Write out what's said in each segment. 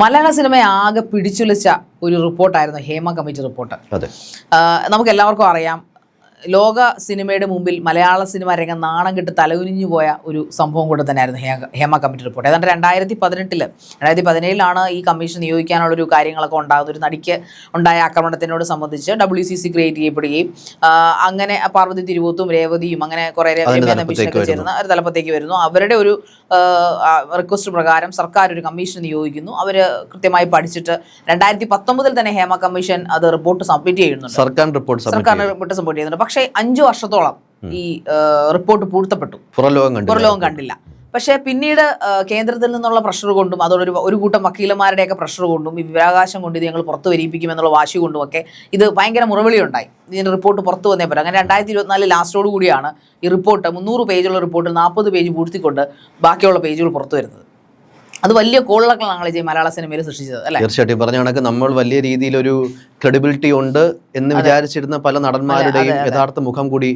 മലയാള സിനിമയെ ആകെ പിടിച്ചുലച്ച ഒരു റിപ്പോർട്ടായിരുന്നു ഹേമ കമ്മിറ്റി റിപ്പോർട്ട്. നമുക്ക് എല്ലാവർക്കും അറിയാം ലോക സിനിമയുടെ മുമ്പിൽ മലയാള സിനിമ രംഗം നാണം കെട്ട് തലകുനിഞ്ഞു പോയ ഒരു സംഭവം കൂടെ തന്നെയായിരുന്നു ഹേമ കമ്മിറ്റി റിപ്പോർട്ട് ഏതാണ്ട് രണ്ടായിരത്തി പതിനെട്ടിൽ രണ്ടായിരത്തി പതിനേഴിലാണ് ഈ കമ്മീഷൻ നിയോഗിക്കാനുള്ളൊരു കാര്യങ്ങളൊക്കെ ഉണ്ടാകുന്നത്. ഒരു നടിക്ക് ഉണ്ടായ ആക്രമണത്തിനോട് സംബന്ധിച്ച് ഡബ്ല്യു സി സി ക്രിയേറ്റ് ചെയ്യപ്പെടുകയും അങ്ങനെ പാർവതി തിരുവോത്തും രേവതിയും അങ്ങനെ കുറേ കമ്മീഷനൊക്കെ. ചേർന്ന് ഒരു തലപ്പത്തേക്ക് വരുന്നു. അവരുടെ ഒരു റിക്വസ്റ്റ് പ്രകാരം സർക്കാർ ഒരു കമ്മീഷൻ നിയോഗിക്കുന്നു. അവർ കൃത്യമായി പഠിച്ചിട്ട് രണ്ടായിരത്തി പത്തൊമ്പതിൽ തന്നെ ഹേമ കമ്മീഷൻ അത് റിപ്പോർട്ട് സബ്മിറ്റ് ചെയ്യുന്നുണ്ട്. സർക്കാർ റിപ്പോർട്ട് സബ്മിറ്റ് സർക്കാരിന് റിപ്പോർട്ട് സപ്പോർട്ട് ചെയ്യുന്നുണ്ട്. പക്ഷേ അഞ്ചു വർഷത്തോളം ഈ റിപ്പോർട്ട് പൂർത്തപ്പെട്ടു. പുറം ലോകം പുറലോകം കണ്ടില്ല. പക്ഷേ പിന്നീട് കേന്ദ്രത്തിൽ നിന്നുള്ള പ്രഷർ കൊണ്ടും അതോടൊരു ഒരു കൂട്ടം വക്കീലന്മാരുടെയൊക്കെ പ്രഷർ കൊണ്ടും ഈ വിവരാകാശം കൊണ്ട് ഇത് ഞങ്ങൾ പുറത്തു വരിപ്പിക്കുമെന്നുള്ള വാശി കൊണ്ടുമൊക്കെ ഇത് ഭയങ്കര മുറവിളി ഉണ്ടായി ഇതിന്റെ റിപ്പോർട്ട് പുറത്തു വന്നേ പറ്റും അങ്ങനെ രണ്ടായിരത്തി ഇരുപത്തിനാല് ലാസ്റ്റോടു കൂടിയാണ് ഈ റിപ്പോർട്ട്. മുന്നൂറ് പേജുള്ള റിപ്പോർട്ട് നാൽപ്പത് പേജ് പൂഴ്ത്തിക്കൊണ്ട് ബാക്കിയുള്ള പേജുകൾ പുറത്തു വരുന്നത്. അത് വലിയ കോളക്കളാണ് ഈ മലയാള സിനിമയിൽ സൃഷ്ടിച്ചത് അല്ലേ? തീർച്ചയായിട്ടും. പറഞ്ഞ കണക്ക് നമ്മൾ വലിയ രീതിയിൽ ഒരു ക്രെഡിബിലിറ്റി ഉണ്ട് എന്ന് വിചാരിച്ചിരുന്ന പല നടന്മാരുടെയും യഥാർത്ഥ മുഖം കൂടി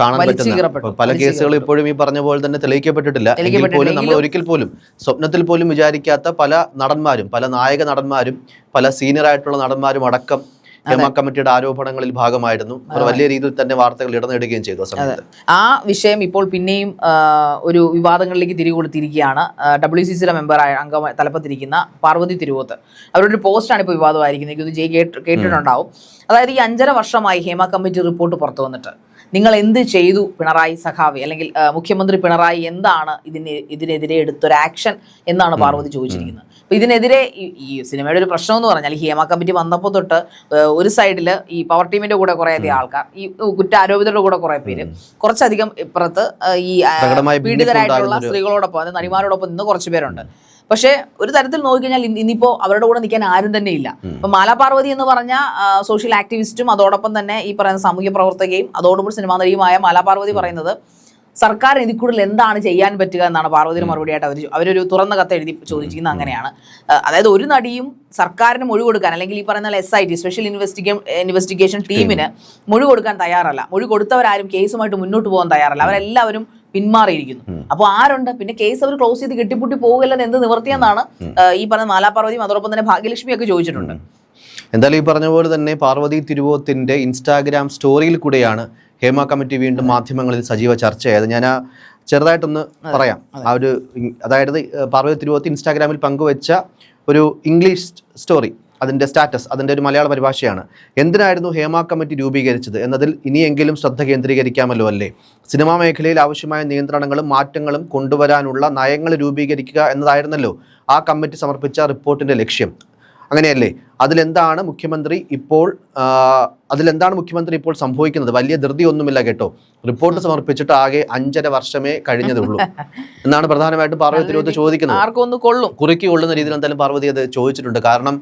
കാണാൻ പറ്റുന്ന പല കേസുകളും ഇപ്പോഴും ഈ പറഞ്ഞ പോലെ തന്നെ തെളിയിക്കപ്പെട്ടിട്ടില്ല. എങ്കിൽ പോലും നമ്മൾ ഒരിക്കൽ പോലും സ്വപ്നത്തിൽ പോലും വിചാരിക്കാത്ത പല നടന്മാരും പല നായക നടന്മാരും പല സീനിയർ ആയിട്ടുള്ള നടന്മാരും അടക്കം ഹേമ കമ്മിറ്റിയുടെ ആരോപണങ്ങളിൽ ഭാഗമായിരുന്നു. അവർ വലിയ രീതിയിൽ തന്നെ വാർത്തകൾ ഇടനേടുകയും ചെയ്തു ആ വിഷയം ഇപ്പോൾ പിന്നെയും ഒരു വിവാദങ്ങളിലേക്ക് തിരികൊടുത്തിരിക്കുകയാണ്. ഡബ്ല്യു സി സിയുടെ മെമ്പറായ അംഗം തലപ്പത്തിരിക്കുന്ന പാർവതി തിരുവോത്ത്. അവരുടെ ഒരു പോസ്റ്റാണ് ഇപ്പോൾ വിവാദമായിരിക്കുന്നത്. ഇത് ജയ് കേട്ട് കേട്ടിട്ടുണ്ടാവും. അതായത് ഈ അഞ്ചര വർഷമായി ഹേമ കമ്മിറ്റി റിപ്പോർട്ട് പുറത്തു വന്നിട്ട്. നിങ്ങൾ എന്ത് ചെയ്തു പിണറായി സഖാവി? അല്ലെങ്കിൽ മുഖ്യമന്ത്രി പിണറായി എന്താണ് ഇതിന് ഇതിനെതിരെ എടുത്തൊരു ആക്ഷൻ എന്നാണ് പാർവതി ചോദിച്ചിരിക്കുന്നത്. അപ്പൊ ഇതിനെതിരെ ഈ- സിനിമയുടെ ഒരു പ്രശ്നം എന്ന് പറഞ്ഞാൽ ഹേമ കമ്മിറ്റി വന്നപ്പോൾ തൊട്ട് ഒരു സൈഡിൽ ഈ പവർ ടീമിന്റെ കൂടെ കുറെ അധികം ആൾക്കാർ ഈ കുറ്റാരോപിതരുടെ കൂടെ കുറേ പേര് കുറച്ചധികം ഇപ്പുറത്ത് ഈ പീഡിതരായിട്ടുള്ള സ്ത്രീകളോടൊപ്പം നടിമാരോടൊപ്പം നിന്ന് കുറച്ച് പേരുണ്ട്. പക്ഷേ ഒരു തരത്തിൽ നോക്കിക്കഴിഞ്ഞാൽ ഇന്ന് ഇന്നിപ്പോ അവരുടെ കൂടെ നിൽക്കാൻ ആരും തന്നെ ഇല്ല. അപ്പൊ മാലാപാർവതി എന്ന് പറഞ്ഞ സോഷ്യൽ ആക്ടിവിസ്റ്റും അതോടൊപ്പം തന്നെ ഈ പറയുന്ന സാമൂഹ്യ പ്രവർത്തകയും അതോടൊപ്പം സിനിമാ നടിയുമായ മാലാപാർവതി പറയുന്നത് സർക്കാർ ഇതിൽ കൂടുതൽ എന്താണ് ചെയ്യാൻ പറ്റുക എന്നാണ് പാർവതിയുടെ മറുപടിയായിട്ട് അവർ അവരൊരു തുറന്ന കത്ത് എഴുതി ചോദിച്ചിരിക്കുന്നത് അങ്ങനെയാണ്. അതായത് ഒരു നടിയും സർക്കാരിന് മൊഴി കൊടുക്കാൻ അല്ലെങ്കിൽ ഈ പറയുന്ന S I T special investigate investigation ടീമിന് മൊഴി കൊടുക്കാൻ തയ്യാറല്ല. മൊഴി കൊടുത്തവരാരും കേസുമായിട്ട് മുന്നോട്ട് പോകാൻ തയ്യാറല്ല. അവരെല്ലാവരും പിന്മാറിയിരിക്കുന്നു. അപ്പോൾ ആരുണ്ട്? പിന്നെ കേസ് അവർ ക്ലോസ് ചെയ്ത് കെട്ടിപ്പൂട്ടി പോകില്ലെന്ന് എന്ത് നിവർത്തിയെന്നാണ് ഈ പറഞ്ഞ മാലാപാർവതിയും അതോടൊപ്പം തന്നെ ഭാഗ്യലക്ഷ്മിയൊക്കെ ചോദിച്ചിട്ടുണ്ട്. എന്തായാലും ഈ പറഞ്ഞ പോലെ തന്നെ പാർവതി തിരുവോത്തിന്റെ ഇൻസ്റ്റാഗ്രാം സ്റ്റോറിയിൽ കൂടെയാണ് ഹേമ കമ്മിറ്റി വീണ്ടും മാധ്യമങ്ങളിൽ സജീവ ചർച്ചയായത്. ഞാൻ ആ ചെറുതായിട്ടൊന്ന് പറയാം. ആ ഒരു അതായത് പാർവതി തിരുവോത്തി ഇൻസ്റ്റാഗ്രാമിൽ പങ്കുവെച്ച ഒരു ഇംഗ്ലീഷ് സ്റ്റോറി അതിന്റെ സ്റ്റാറ്റസ് അതിന്റെ ഒരു മലയാള പരിഭാഷയാണ്. എന്തിനായിരുന്നു ഹേമ കമ്മിറ്റി രൂപീകരിച്ചത് എന്നതിൽ ഇനിയെങ്കിലും ശ്രദ്ധ കേന്ദ്രീകരിക്കാമല്ലോ അല്ലേ? സിനിമാ മേഖലയിൽ ആവശ്യമായ നിയന്ത്രണങ്ങളും മാറ്റങ്ങളും കൊണ്ടുവരാനുള്ള നയങ്ങൾ രൂപീകരിക്കുക എന്നതായിരുന്നല്ലോ ആ കമ്മിറ്റി സമർപ്പിച്ച റിപ്പോർട്ടിന്റെ ലക്ഷ്യം. അങ്ങനെയല്ലേ? അതിലെന്താണ് മുഖ്യമന്ത്രി ഇപ്പോൾ അതിലെന്താണ് മുഖ്യമന്ത്രി ഇപ്പോൾ സംഭവിക്കുന്നത്? വലിയ ധൃതിയൊന്നുമില്ല കേട്ടോ. റിപ്പോർട്ട് സമർപ്പിച്ചിട്ട് ആകെ അഞ്ചര വർഷമേ കഴിഞ്ഞതുള്ളൂ. എന്നാണ് പ്രധാനമായിട്ടും പാർവതി തിരുവനന്തപുരത്ത് ചോദിക്കുന്നത്. ആർക്കും ഒന്ന് കൊള്ളും. കുറുക്കി കൊള്ളുന്ന രീതിയിൽ എന്തായാലും പാർവതി അത് ചോദിച്ചിട്ടുണ്ട്. കാരണം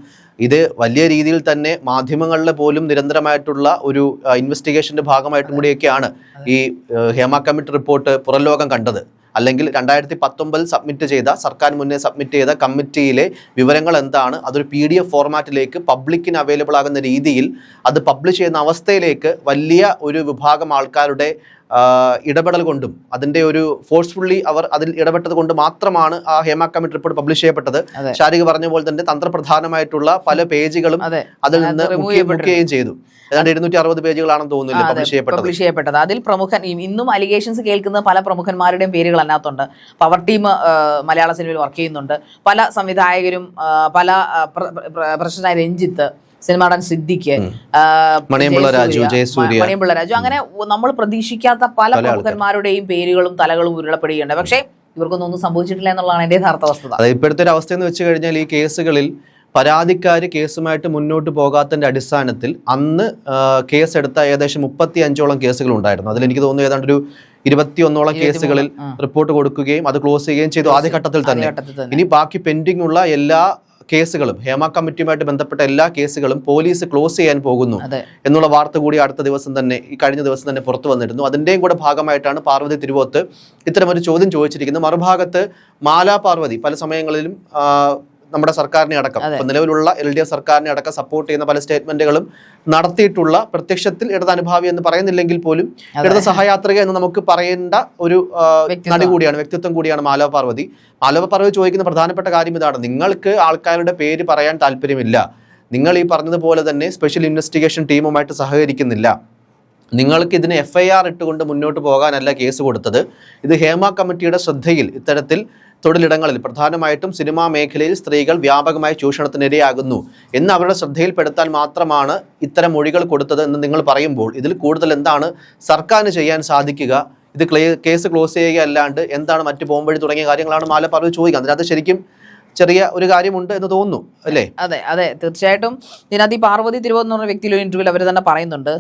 ഇത് വലിയ രീതിയിൽ തന്നെ മാധ്യമങ്ങളിൽ പോലും നിരന്തരമായിട്ടുള്ള ഒരു ഇൻവെസ്റ്റിഗേഷന്റെ ഭാഗമായിട്ടും കൂടിയൊക്കെയാണ് ഈ ഹേമ കമ്മിറ്റി റിപ്പോർട്ട് പുറലോകം കണ്ടത്. അല്ലെങ്കിൽ രണ്ടായിരത്തി പത്തൊമ്പതിൽ സബ്മിറ്റ് ചെയ്ത സർക്കാർ മുന്നേ സബ്മിറ്റ് ചെയ്ത കമ്മിറ്റിയിലെ വിവരങ്ങൾ എന്താണ്? അതൊരു പി ഡി എഫ് ഫോർമാറ്റിലേക്ക് പബ്ലിക്കിന് അവൈലബിൾ ആകുന്ന രീതിയിൽ അത് പബ്ലിഷ് ചെയ്യുന്ന അവസ്ഥയിലേക്ക് വലിയ ഒരു വിഭാഗം ആൾക്കാരുടെ ഇടപെടൽ കൊണ്ടും അതിന്റെ ഒരു ഫോഴ്സ്ഫുള്ളി അവർ അതിൽ ഇടപെട്ടത് കൊണ്ട് മാത്രമാണ് ആ ഹേമ കമ്മിറ്റി റിപ്പോർട്ട് പബ്ലിഷ് ചെയ്യപ്പെട്ടത്. ശാരിക പറഞ്ഞ പോലെ തന്നെ തന്ത്രപ്രധാനമായിട്ടുള്ള പല പേജുകളും അതിൽ നിന്ന് മുക്കുകയും ചെയ്തു. ഏതാണ്ട് എഴുന്നൂറ്റി അറുപത് പേജുകളാണെന്ന് തോന്നുന്നില്ല പബ്ലിഷ് ചെയ്യപ്പെട്ടത്. പബ്ലിഷ് ചെയ്യപ്പെട്ടത്. അതിൽ പ്രമുഖൻ ഇന്നും അലിഗേഷൻസ് കേൾക്കുന്ന പല പ്രമുഖന്മാരുടെയും പേരുകൾ അതിനകത്തുണ്ട്. പവർ ടീം മലയാള സിനിമയിൽ വർക്ക് ചെയ്യുന്നുണ്ട്. പല സംവിധായകരും പല പ്രശ്നമായ രഞ്ജിത്ത് സിനിമ നടൻ സിദ്ദിഖ് മണിയമ്പിള്ള രാജു, മണിയമ്പിള്ള രാജു. അങ്ങനെ നമ്മൾ പ്രതീക്ഷിക്കാത്ത പല പ്രമുഖന്മാരുടെയും പേരുകളും തലകളും ഉരുളപ്പെടുകയുണ്ട്. പക്ഷേ ഇവർക്കൊന്നും ഒന്നും സംഭവിച്ചിട്ടില്ല എന്നുള്ളതാണ് എന്റെ യഥാർത്ഥ വസ്തുത. ഇപ്പോഴത്തെ ഒരു അവസ്ഥ എന്ന് വെച്ച് കഴിഞ്ഞാൽ ഈ കേസുകളിൽ പരാതിക്കാർ കേസുമായിട്ട് മുന്നോട്ട് പോകാത്തതിന്റെ അടിസ്ഥാനത്തിൽ അന്ന് കേസെടുത്ത ഏകദേശം മുപ്പത്തി അഞ്ചോളം കേസുകൾ ഉണ്ടായിരുന്നു. അതിൽ എനിക്ക് തോന്നുന്നു ഏതാണ്ട് ഒരു ഇരുപത്തിയൊന്നോളം കേസുകളിൽ റിപ്പോർട്ട് കൊടുക്കുകയും അത് ക്ലോസ് ചെയ്യുകയും ചെയ്തു ആദ്യഘട്ടത്തിൽ തന്നെ. ഘട്ടത്തിൽ തന്നെ. ഇനി ബാക്കി പെൻഡിംഗ് ഉള്ള എല്ലാ കേസുകളും ഹേമ കമ്മിറ്റിയുമായിട്ട് ബന്ധപ്പെട്ട എല്ലാ കേസുകളും പോലീസ് ക്ലോസ് ചെയ്യാൻ പോകുന്നു എന്നുള്ള വാർത്ത കൂടി അടുത്ത ദിവസം തന്നെ ഈ കഴിഞ്ഞ ദിവസം തന്നെ പുറത്തു വന്നിരുന്നു. അതിന്റെയും കൂടെ ഭാഗമായിട്ടാണ് പാർവതി തിരുവോത്ത് ഇത്തരമൊരു ചോദ്യം ചോദിച്ചിരിക്കുന്നത്. മറുഭാഗത്ത് മാലാ പാർവതി പല സമയങ്ങളിലും നമ്മുടെ സർക്കാരിനെ അടക്കം. നിലവിലുള്ള എൽ ഡി എഫ് സർക്കാരിനെ അടക്കം സപ്പോർട്ട് ചെയ്യുന്ന പല സ്റ്റേറ്റ്മെന്റുകളും നടത്തിയിട്ടുള്ള പ്രത്യക്ഷത്തിൽ ഇടത് അനുഭാവി എന്ന് പറയുന്നില്ലെങ്കിൽ പോലും ഇടത് സഹയാത്രിക എന്ന് നമുക്ക് പറയേണ്ട ഒരു നടി കൂടിയാണ് വ്യക്തിത്വം കൂടിയാണ് മാലവ പാർവതി. മാലവ പാർവതി ചോദിക്കുന്ന പ്രധാനപ്പെട്ട കാര്യം ഇതാണ്. നിങ്ങൾക്ക് ആൾക്കാരുടെ പേര് പറയാൻ താല്പര്യമില്ല. നിങ്ങൾ ഈ പറഞ്ഞതുപോലെ തന്നെ സ്പെഷ്യൽ ഇൻവെസ്റ്റിഗേഷൻ ടീമുമായിട്ട് സഹകരിക്കുന്നില്ല. നിങ്ങൾക്ക് ഇതിന് എഫ് ഐ ആർ ഇട്ടുകൊണ്ട് മുന്നോട്ട് പോകാനല്ല കേസ് കൊടുത്തത്. ഇത് ഹേമ കമ്മിറ്റിയുടെ ശ്രദ്ധയിൽ ഇത്തരത്തിൽ തൊഴിലിടങ്ങളിൽ പ്രധാനമായിട്ടും സിനിമാ മേഖലയിൽ സ്ത്രീകൾ വ്യാപകമായി ചൂഷണത്തിനിരയാകുന്നു എന്ന് അവരുടെ ശ്രദ്ധയിൽപ്പെടുത്താൻ മാത്രമാണ് ഇത്തരം മൊഴികൾ കൊടുത്തത് എന്ന് നിങ്ങൾ പറയുമ്പോൾ ഇതിൽ കൂടുതൽ എന്താണ് സർക്കാരിന് ചെയ്യാൻ സാധിക്കുക? ഇത് കേസ് ക്ലോസ് ചെയ്യുക അല്ലാണ്ട് എന്താണ് മറ്റ് പോംവഴി തുടങ്ങിയ കാര്യങ്ങളാണ് മാല പറഞ്ഞു ചോദിക്കുക അതിനകത്ത് ശരിക്കും ചെറിയ ഒരു കാര്യമുണ്ട് എന്ന് തോന്നുന്നു അല്ലേ? അതെ അതെ തീർച്ചയായിട്ടും. ഇതിനകത്ത് ഈ പാർവതി തിരുവോ എന്ന് പറഞ്ഞ വ്യക്തിയിൽ ഒരു ഇന്റർവ്യൂവിൽ അവർ തന്നെ പറയുന്നുണ്ട്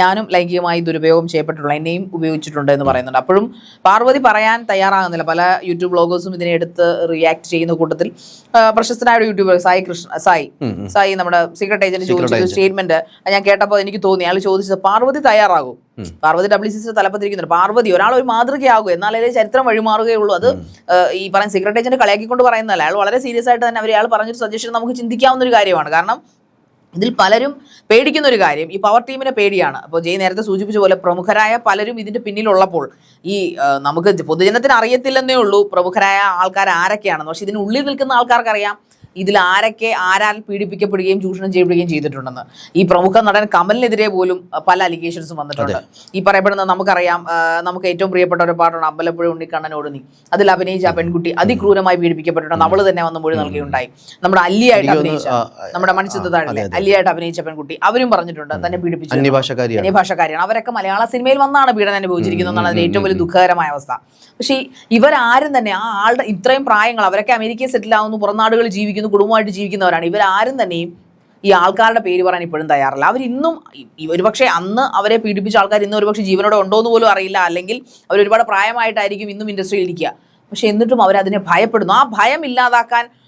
ഞാനും ലൈംഗികമായി ദുരുപയോഗം ചെയ്യപ്പെട്ടിട്ടുള്ള എന്നെയും ഉപയോഗിച്ചിട്ടുണ്ട് എന്ന് പറയുന്നുണ്ട്. അപ്പോഴും പാർവതി പറയാൻ തയ്യാറാകുന്നില്ല. പല യൂട്യൂബ് ബ്ലോഗേഴ്സും ഇതിനെ എടുത്ത് റിയാക്ട് ചെയ്യുന്ന കൂട്ടത്തിൽ പ്രശസ്തനായ ഒരു യൂട്യൂബർ സായി കൃഷ്ണ സായി സായി നമ്മുടെ സീക്രട്ട് ഏജന്റ് ചോദിച്ച സ്റ്റേറ്റ്മെന്റ് ഞാൻ കേട്ടപ്പോൾ എനിക്ക് തോന്നി. അയാൾ ചോദിച്ചത് പാർവതി തയ്യാറാകും? പാർവതി ഡബ്ല്യു സി സി തലപ്പത്തിരിക്കുന്നുണ്ട്. പാർവതി ഒരാൾ ഒരു മാതൃകയാകും. എന്നാലേ ചരിത്രം വഴിമാറുകയുള്ളൂ അത് ഈ പറയുന്ന സീക്രട്ട് ഏജന്റ് കളിയാക്കിക്കൊണ്ട് പറയുന്നതല്ല. അയാൾ വളരെ സീരിയസ് ആയിട്ട് തന്നെ അവർ അയാൾ പറഞ്ഞൊരു സജഷൻ നമുക്ക് ചിന്തിക്കാവുന്ന ഒരു കാര്യമാണ്. കാരണം ഇതിൽ പലരും പേടിക്കുന്ന ഒരു കാര്യം ഈ പവർ ടീമിനെ പേടിയാണ്. അപ്പോൾ ജയ് നേരത്തെ സൂചിപ്പിച്ച പോലെ പ്രമുഖരായ പലരും ഇതിന്റെ പിന്നിലുള്ളപ്പോൾ ഈ നമുക്ക് പൊതുജനത്തിന് അറിയത്തില്ലെന്നേ ഉള്ളൂ പ്രമുഖരായ ആൾക്കാർ ആരൊക്കെയാണെന്ന്. പക്ഷെ ഇതിനുള്ളിൽ നിൽക്കുന്ന ആൾക്കാർക്ക് അറിയാം ഇതിൽ ആരൊക്കെ ആരാൽ പീഡിപ്പിക്കപ്പെടുകയും ചൂഷണം ചെയ്യപ്പെടുകയും ചെയ്തിട്ടുണ്ടെന്ന്. ഈ പ്രമുഖ നടൻ കമലിനെതിരെ പോലും പല അലിഗേഷൻസും വന്നിട്ടുണ്ട്. ഈ പറയപ്പെടുന്ന നമുക്കറിയാം നമുക്ക് ഏറ്റവും പ്രിയപ്പെട്ട ഒരു പാട്ടാണ് അമ്പലപ്പുഴ ഉണ്ണിക്കണ്ണനോട് നീ അതിൽ അഭിനയിച്ച ആ പെൺകുട്ടി അതിക്രൂരമായി പീഡിപ്പിക്കപ്പെട്ടിട്ടുണ്ട്. അവൾ തന്നെ വന്ന് മൊഴി നൽകിയുണ്ടായി നമ്മുടെ അല്ലിയായിട്ട് അഭിനയിച്ച നമ്മുടെ മണിച്ചിത്രത്താഴിലെ അല്ലിയായിട്ട് അഭിനയിച്ച പെൺകുട്ടി അവരും പറഞ്ഞിട്ടുണ്ട് തന്നെ പീഡിപ്പിച്ചു. അന്യഭാഷക്കാരിയാണ്. അവരൊക്കെ മലയാള സിനിമയിൽ വന്നാണ് പീഡനം അനുഭവിച്ചിരിക്കുന്നത് എന്നാണ് ഏറ്റവും വലിയ ദുഃഖകരമായ അവസ്ഥ. പക്ഷേ ഇവരാരും തന്നെ ആ ആളുടെ ഇത്രയും പ്രായങ്ങൾ അവരൊക്കെ അമേരിക്കയിൽ സെറ്റിൽ ആവുന്നു പുറംനാടുകളിൽ ജീവിക്കുന്നു കുടുംബമായിട്ട് ജീവിക്കുന്നവരാണ്. ഇവരാരും തന്നെയും ഈ ആൾക്കാരുടെ പേര് പറയാൻ ഇപ്പോഴും തയ്യാറല്ല. അവർ ഇന്നും ഒരുപക്ഷെ അന്ന് അവരെ പീഡിപ്പിച്ച ആൾക്കാർ ഇന്ന് ഒരുപക്ഷെ ജീവനോടെ ഉണ്ടോ എന്ന് പോലും അറിയില്ല. അല്ലെങ്കിൽ അവർ ഒരുപാട് പ്രായമായിട്ടായിരിക്കും ഇന്നും ഇൻഡസ്ട്രിയിൽ ഇരിക്കുക. പക്ഷെ എന്നിട്ടും അവരതിനെ ഭയപ്പെടുന്നു. ആ ഭയം ഇല്ലാതാക്കാൻ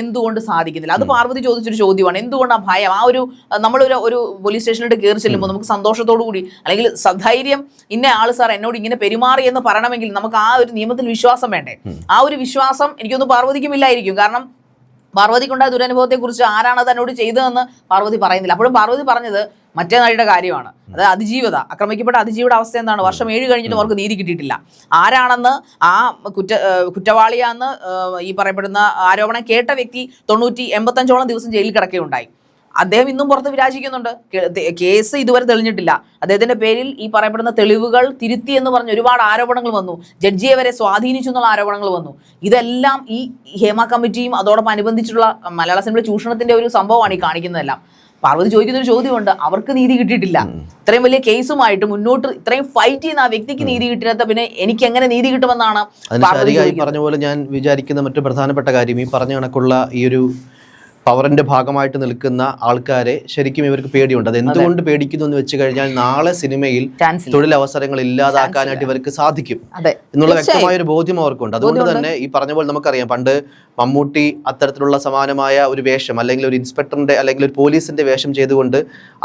എന്തുകൊണ്ട് സാധിക്കുന്നില്ല? അത് പാർവതി ചോദിച്ചൊരു ചോദ്യമാണ്. എന്തുകൊണ്ട് ആ ഭയം? ആ ഒരു നമ്മളൊരു ഒരു പോലീസ് സ്റ്റേഷനിലോട്ട് കയറി ചെല്ലുമ്പോൾ നമുക്ക് സന്തോഷത്തോടു കൂടി അല്ലെങ്കിൽ സധൈര്യം ഇന്ന ആൾ സാർ എന്നോട് ഇങ്ങനെ പെരുമാറി എന്ന് പറയണമെങ്കിൽ നമുക്ക് ആ ഒരു നിയമത്തിൽ വിശ്വാസം വേണ്ടേ? ആ ഒരു വിശ്വാസം എനിക്കൊന്ന് പാർവതിക്കും ഇല്ലായിരിക്കും. കാരണം പാർവതിക്കുണ്ടായ ദുരനുഭവത്തെ കുറിച്ച് ആരാണ് തന്നോട് ചെയ്തതെന്ന് പാർവതി പറയുന്നില്ല. അപ്പോഴും പാർവതി പറഞ്ഞത് മറ്റേ നാടിയുടെ കാര്യമാണ്. അത് അതിജീവത ആക്രമിക്കപ്പെട്ട അതിജീവിയുടെ അവസ്ഥ എന്താണ്? വർഷം ഏഴ് കഴിഞ്ഞിട്ട് അവർക്ക് നീതി കിട്ടിയിട്ടില്ല. ആരാണെന്ന് ആ കുറ്റ കുറ്റവാളിയാന്ന് ഈ പറയപ്പെടുന്ന ആരോപണം കേട്ട വ്യക്തി തൊണ്ണൂറ്റി എൺപത്തഞ്ചോളം ദിവസം ജയിലിൽ കിടക്കുകയുണ്ടായി. അദ്ദേഹം ഇന്നും പുറത്ത് വിരാജിക്കുന്നുണ്ട്. കേസ് ഇതുവരെ തെളിഞ്ഞിട്ടില്ല. അദ്ദേഹത്തിന്റെ പേരിൽ ഈ പറയപ്പെടുന്ന തെളിവുകൾ തിരുത്തി എന്ന് പറഞ്ഞ് ഒരുപാട് ആരോപണങ്ങൾ വന്നു. ജഡ്ജിയെ വരെ സ്വാധീനിച്ചു എന്നുള്ള ആരോപണങ്ങൾ വന്നു. ഇതെല്ലാം ഈ ഹേമ കമ്മിറ്റിയും അതോടൊപ്പം അനുബന്ധിച്ചിട്ടുള്ള മലയാള സിനിമ ചൂഷണത്തിന്റെ ഒരു സംഭവമാണ് ഈ കാണിക്കുന്നതെല്ലാം. പാർവതി ചോദിക്കുന്ന ഒരു ചോദ്യമുണ്ട്. അവർക്ക് നീതി കിട്ടിയിട്ടില്ല. ഇത്രയും വലിയ കേസുമായിട്ട് മുന്നോട്ട് ഇത്രയും ഫൈറ്റ് ചെയ്യുന്ന ആ വ്യക്തിക്ക് നീതി കിട്ടിയാത്ത പിന്നെ എനിക്ക് എങ്ങനെ നീതി കിട്ടുമെന്നാണ് പറഞ്ഞ പോലെ ഞാൻ വിചാരിക്കുന്ന മറ്റു പ്രധാനപ്പെട്ട കാര്യം ഈ പറഞ്ഞ കണക്കുള്ള ഈ ഒരു പവറിന്റെ ഭാഗമായിട്ട് നിൽക്കുന്ന ആൾക്കാരെ ശരിക്കും ഇവർക്ക് പേടിയുണ്ട്. അത് എന്തുകൊണ്ട് പേടിക്കുന്നു എന്ന് വെച്ച് കഴിഞ്ഞാൽ നാളെ സിനിമയിൽ. തൊഴിലവസരങ്ങൾ ഇല്ലാതാക്കാനായിട്ട് ഇവർക്ക് സാധിക്കും. എന്നുള്ള വ്യക്തമായ ഒരു ബോധ്യം അവർക്കുണ്ട്. അതുകൊണ്ട് തന്നെ ഈ പറഞ്ഞ പോലെ നമുക്കറിയാം പണ്ട് മമ്മൂട്ടി അത്തരത്തിലുള്ള സമാനമായ ഒരു വേഷം അല്ലെങ്കിൽ ഒരു ഇൻസ്പെക്ടറിന്റെ അല്ലെങ്കിൽ ഒരു പോലീസിന്റെ വേഷം ചെയ്തുകൊണ്ട്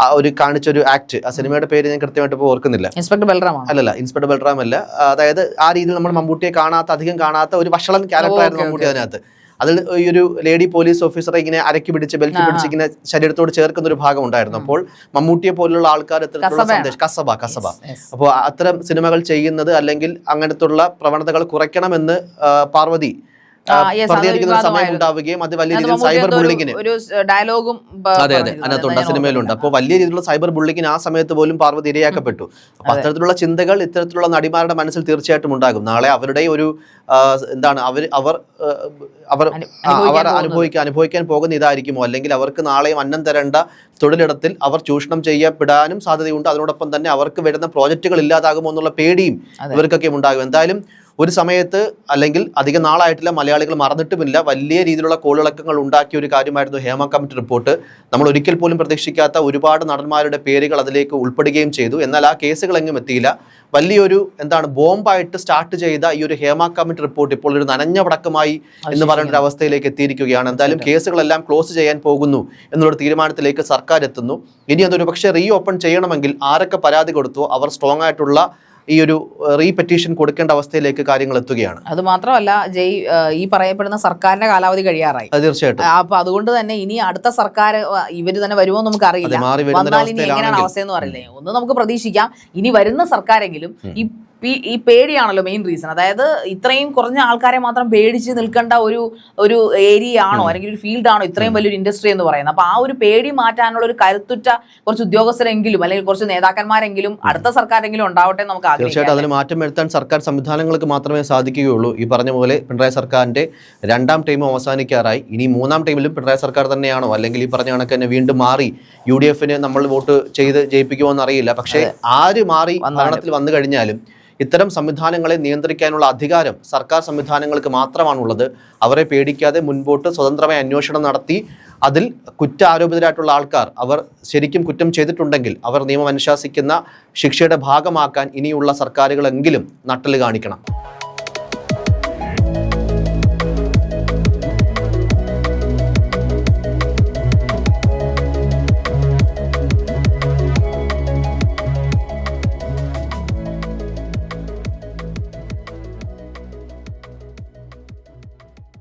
ആ ഒരു കാണിച്ച ഒരു ആക്ട് ആ സിനിമയുടെ പേര് ഞാൻ കൃത്യമായിട്ട് ഇപ്പോൾ ഓർക്കുന്നില്ല. ഇൻസ്പെക്ടർ ബൽറാം അല്ലല്ല ഇൻസ്പെക്ടർ ബൽറാം അല്ല. അതായത് ആ രീതിയിൽ നമ്മൾ മമ്മൂട്ടിയെ കാണാത്ത അധികം കാണാത്ത ഒരു വഷളൻ ക്യാരക്ടർ ആയിരുന്നു മമ്മൂട്ടി അതിനകത്ത്. അതിൽ ഈ ഒരു ലേഡി പോലീസ് ഓഫീസറെ ഇങ്ങനെ അരക്കി പിടിച്ച് ബെൽറ്റ് പിടിച്ച് ഇങ്ങനെ ശരീരത്തോട് ചേർക്കുന്ന ഒരു ഭാഗം ഉണ്ടായിരുന്നു. അപ്പോൾ മമ്മൂട്ടിയെ പോലുള്ള ആൾക്കാർ ഇത്തരത്തിലുള്ള സന്ദേശം കസബ കസബ. അപ്പോൾ അത്തരം സിനിമകൾ ചെയ്യുന്നത് അല്ലെങ്കിൽ അങ്ങനത്തുള്ള പ്രവണതകൾ കുറയ്ക്കണമെന്ന് പാർവതി ഉണ്ടാവുകയും അത് വലിയ രീതിയിൽ സൈബർ ഒരു- ബുള്ളിങ്ങിന്. ഒരു ഡയലോഗും അതെ അതെ അതിനകത്തുണ്ട് സിനിമയിലുണ്ട്. അപ്പോൾ വലിയ രീതിയിലുള്ള സൈബർ ബുള്ളിങ്ങിന് ആ സമയത്ത് പോലും പാർവതി ഇരയാക്കപ്പെട്ടു. അപ്പൊ അത്തരത്തിലുള്ള ചിന്തകൾ ഇത്തരത്തിലുള്ള നടിമാരുടെ മനസ്സിൽ തീർച്ചയായിട്ടും ഉണ്ടാകും. നാളെ അവരുടെ ഒരു എന്താണ് അവർ അവർ അവർ അവർ അനുഭവിക്കാൻ അനുഭവിക്കാൻ അനുഭവിക്കാൻ പോകുന്ന ഇതായിരിക്കുമോ? അല്ലെങ്കിൽ അവർക്ക് നാളെയും അന്നം തരേണ്ട തൊഴിലിടത്തിൽ അവർ ചൂഷണം ചെയ്യപ്പെടാനും സാധ്യതയുണ്ട്. അതിനോടൊപ്പം തന്നെ അവർക്ക് വരുന്ന പ്രോജക്റ്റുകൾ ഇല്ലാതാകുമോ എന്നുള്ള പേടിയും ഇവർക്കൊക്കെ ഉണ്ടാകും. എന്തായാലും ഒരു സമയത്ത് അല്ലെങ്കിൽ അധികം നാളായിട്ടില്ല മലയാളികൾ മറന്നിട്ടുമില്ല. വലിയ രീതിയിലുള്ള കോളിളക്കങ്ങൾ ഉണ്ടാക്കിയ ഒരു കാര്യമായിരുന്നു ഹേമ കമ്മിറ്റി റിപ്പോർട്ട്. നമ്മൾ ഒരിക്കൽ പോലും പ്രതീക്ഷിക്കാത്ത ഒരുപാട് നടന്മാരുടെ പേരുകൾ അതിലേക്ക് ഉൾപ്പെടുകയും ചെയ്തു. എന്നാൽ ആ കേസുകൾ എങ്ങും എത്തിയില്ല. വലിയൊരു എന്താണ് ബോംബായിട്ട് സ്റ്റാർട്ട് ചെയ്ത ഈ ഒരു ഹേമ കമ്മിറ്റി റിപ്പോർട്ട് ഇപ്പോൾ ഒരു നനഞ്ഞ പടക്കമായി എന്ന് പറയുന്ന ഒരു അവസ്ഥയിലേക്ക് എത്തിയിരിക്കുകയാണ്. എന്തായാലും കേസുകളെല്ലാം ക്ലോസ് ചെയ്യാൻ പോകുന്നു എന്നുള്ള തീരുമാനത്തിലേക്ക് സർക്കാർ എത്തുന്നു ഇനി അതൊരു പക്ഷേ റീ ഓപ്പൺ ചെയ്യണമെങ്കിൽ ആരൊക്കെ പരാതി കൊടുത്തു അവർ സ്ട്രോങ് ആയിട്ടുള്ള ഈ ഒരു റീപെറ്റീഷൻ കൊടുക്കേണ്ട അവസ്ഥയിലേക്ക് കാര്യങ്ങൾ എത്തുകയാണ്. അത് മാത്രമല്ല ജയ് ഈ പറയപ്പെടുന്ന സർക്കാരിന്റെ കാലാവധി കഴിയാറായി. തീർച്ചയായിട്ടും. അപ്പൊ അതുകൊണ്ട് തന്നെ ഇനി അടുത്ത സർക്കാർ ഇവർ തന്നെ വരുമോ എന്ന് നമുക്ക് അറിയില്ല. വന്നാൽ ഇനി എങ്ങനെയാണ് അവസ്ഥ എന്ന് പറയുന്നത്? ഒന്ന് നമുക്ക് പ്രതീക്ഷിക്കാം. ഇനി വരുന്ന സർക്കാരെങ്കിലും ഈ ഈ പേടിയാണല്ലോ മെയിൻ റീസൺ അതായത് ഇത്രയും കുറഞ്ഞ ആൾക്കാരെ മാത്രം പേടിച്ച് നിൽക്കേണ്ട ഒരു ഒരു ഏരിയ ആണോ അല്ലെങ്കിൽ ഒരു ഫീൽഡ് ആണോ ഇത്രയും വലിയൊരു ഇൻഡസ്ട്രി എന്ന് പറയുന്നത്? അപ്പൊ ആ ഒരു പേടി മാറ്റാനുള്ള ഒരു കരുത്തുറ്റ കുറച്ച് ഉദ്യോഗസ്ഥരെങ്കിലും അല്ലെങ്കിൽ കുറച്ച് നേതാക്കന്മാരെങ്കിലും അടുത്ത സർക്കാരെങ്കിലും ഉണ്ടാവട്ടെ നമുക്ക് തീർച്ചയായിട്ടും അതിന് മാറ്റം വരുത്താൻ സർക്കാർ സംവിധാനങ്ങൾക്ക് മാത്രമേ സാധിക്കുകയുള്ളൂ. ഈ പറഞ്ഞ പോലെ പിണറായി സർക്കാരിന്റെ രണ്ടാം ടൈം അവസാനിക്കാറായി. ഇനി മൂന്നാം ടൈമിലും പിണറായി സർക്കാർ തന്നെയാണോ? അല്ലെങ്കിൽ ഈ പറഞ്ഞ കണക്ക് തന്നെ വീണ്ടും മാറി യു ഡി എഫിന് നമ്മൾ വോട്ട് ചെയ്ത് ജയിപ്പിക്കുമോ എന്നറിയില്ല. പക്ഷേ ആര് മാറി ഭരണത്തിൽ വന്നു കഴിഞ്ഞാലും ഇത്തരം സംവിധാനങ്ങളെ നിയന്ത്രിക്കാനുള്ള അധികാരം സർക്കാർ സംവിധാനങ്ങൾക്ക് മാത്രമാണുള്ളത്. അവരെ പേടിക്കാതെ മുൻപോട്ട് സ്വതന്ത്രമായ അന്വേഷണം നടത്തി അതിൽ കുറ്റാരോപിതരായിട്ടുള്ള ആൾക്കാർ അവർ ശരിക്കും കുറ്റം ചെയ്തിട്ടുണ്ടെങ്കിൽ അവർ നിയമം അനുശാസിക്കുന്ന ശിക്ഷയുടെ ഭാഗമാക്കാൻ ഇനിയുള്ള സർക്കാരുകളെങ്കിലും നട്ടൽ കാണിക്കണം.